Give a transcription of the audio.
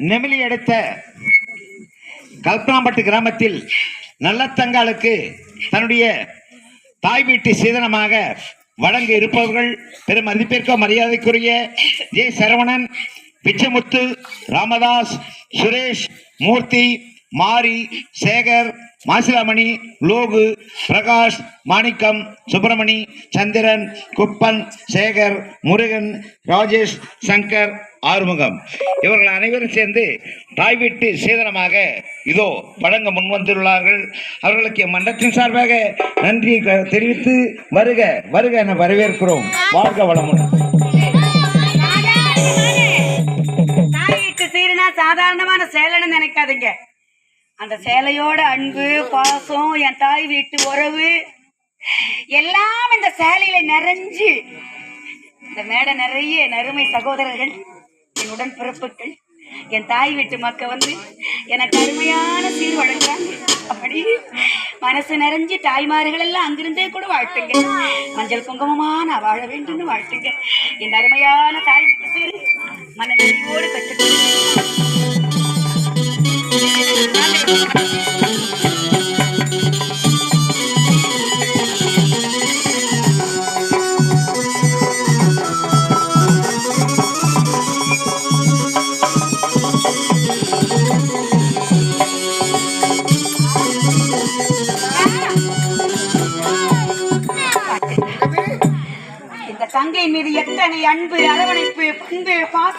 நெமிலி அடுத்த கல்பனாம்பட்டு கிராமத்தில் நல்லத்தங்காலுக்கு தன்னுடைய தாய் வீட்டு சீதனமாக வழங்க இருப்பவர்கள் பெரும் மதிப்பிற்க மரியாதைக்குரிய ஜே சரவணன் பிச்சமுத்து ராமதாஸ் சுரேஷ் மூர்த்தி மாரி சேகர் மாசிலாமணி லோகு பிரகாஷ் மாணிக்கம் சுப்பிரமணி சந்திரன் குப்பன் சேகர் முருகன் ராஜேஷ் சங்கர் ஆறுமுகம். இவர்கள் அனைவரும் சேர்ந்து தாய் வீட்டு சீதனமாக இதோ வழங்க முன்வந்துள்ளார்கள். அவர்களுக்கு மன்றத்தின் சார்பாக நன்றி தெரிவித்து வருக வருக என வரவேற்கிறோம். வாழ்க வளமுடன். தாய் சாதாரணமான சேலைன்னு நினைக்காதீங்க. அந்த சேலையோட அன்பு பாசம் என் தாய் வீட்டு உறவு எல்லாம் இந்த சேலையில நிறைஞ்சு இந்த மேடை நிறைய நறுமை சகோதரர்கள் என் உடன் பிறப்புகள் என் தாய் வீட்டு மக்க வந்து எனக்கு அருமையான சீர் வழங்குறாங்க. அப்படி மனசு நிறைஞ்சு தாய்மார்கள் எல்லாம் அங்கிருந்தே கூட வாழ்த்துங்க. மஞ்சள் குங்குமமா நான் வாழ வேண்டும்னு வாழ்த்துங்க. இந்த அருமையான தாய் வீட்டு சீர் மனநிறைவோடு கற்றுக்கொண்டு தங்கை மீது எத்தனை அன்பு அரவணைப்பு பண்பு பாசம்